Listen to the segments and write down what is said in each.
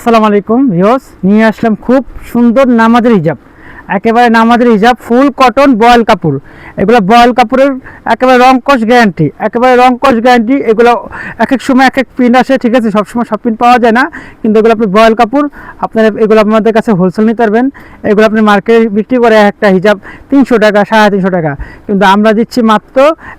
আসসালামু আলাইকুম ভিওস নিয়ে আসলাম খুব সুন্দর নামাজের হিজাব। একেবারে নামাজের হিজাব, ফুল কটন, বয়েল কাপড়। এগুলো বয়েল কাপড়ের একেবারে রং কস গ্যারান্টি একেবারে রং কস গ্যারান্টি এগুলো এক এক সময় এক এক প্রিন্ট আসে, ঠিক আছে? সবসময় সব প্রিন্ট পাওয়া যায় না। কিন্তু এগুলো আপনি বয়েল কাপড়, আপনার এগুলো আপনাদের কাছে হোলসেল নিতে পারবেন। এগুলো আপনি মার্কেটে বিক্রি করে একটা হিজাব তিনশো টাকা, সাড়ে তিনশো টাকা। কিন্তু আমরা দিচ্ছি মাত্র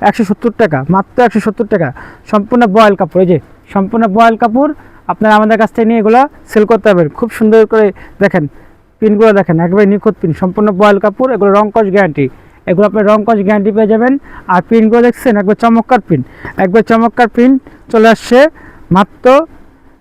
একশো সত্তর টাকা, মাত্র একশো সত্তর টাকা। সম্পূর্ণ বয়েল কাপড়, এই যে, সম্পূর্ণ বয়েল কাপড় আপনারা আমাদের কাছ থেকে নিয়ে এগুলো সেল করতে পারবেন। খুব সুন্দর করে দেখেন পিনগুলো দেখেন একবারে নিখুঁত পিন সম্পূর্ণ বয়েল কাপড় এগুলো রং কস গ্যারান্টি এগুলো আপনার রং কস গ্যারান্টি পেয়ে যাবেন। আর পিনগুলো দেখছেন একবার চমৎকার পিন একবার চমৎকার পিন চলে আসছে মাত্র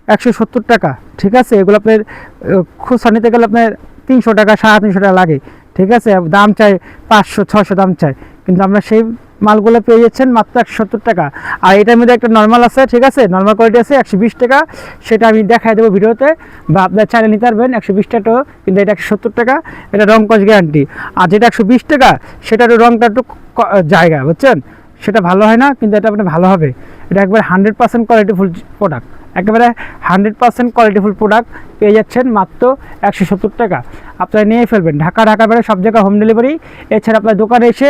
একশো সত্তর টাকা ঠিক আছে? এগুলো আপনার আহ, খুচরা নিতে গেলে আপনার তিনশো টাকা সাড়ে তিনশো টাকা লাগে ঠিক আছে? দাম চাই পাঁচশো ছশো দাম চাই কিন্তু আমরা সেই মালগুলো পেয়ে যাচ্ছেন মাত্র একশো সত্তর টাকা। আর এটার মধ্যে একটা নর্মাল আছে, ঠিক আছে? নর্মাল কোয়ালিটি আছে, একশো বিশ টাকা। সেটা আমি দেখাই দেবো ভিডিওতে। বা আপনার চাইলে নিতে পারবেন, একশো বিশ টাকাও কিন্তু এটা একশো সত্তর টাকা। এটা রং কস গ্যারান্টি আর যেটা একশো বিশ টাকা, সেটারও রংটা একটু জায়গা, বুঝছেন? সেটা ভালো হয় না, কিন্তু এটা আপনার ভালো হবে। এটা একবারে হান্ড্রেড পার্সেন্ট কোয়ালিটিফুল প্রোডাক্ট একেবারে হান্ড্রেড পার্সেন্ট কোয়ালিটিফুল প্রোডাক্ট পেয়ে যাচ্ছেন মাত্র একশো সত্তর টাকা। আপনারা নিয়ে ফেলবেন। ঢাকা ঢাকা বেড়ে সব জায়গায় হোম ডেলিভারি এছাড়া আপনার দোকানে এসে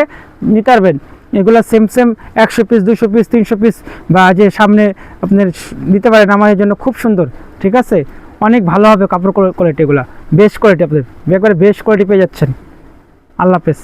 নিতে পারবেন। এগুলো সেম সেম একশো পিস দুশো পিস তিনশো পিস বা যে সামনে আপনার দিতে পারেন আমাদের জন্য খুব সুন্দর, ঠিক আছে? অনেক ভালো হবে কাপড় কোয়ালিটি এগুলো বেস্ট কোয়ালিটি আপনাদের একবারে বেস্ট কোয়ালিটি পেয়ে যাচ্ছেন। আল্লাহ হাফেজ।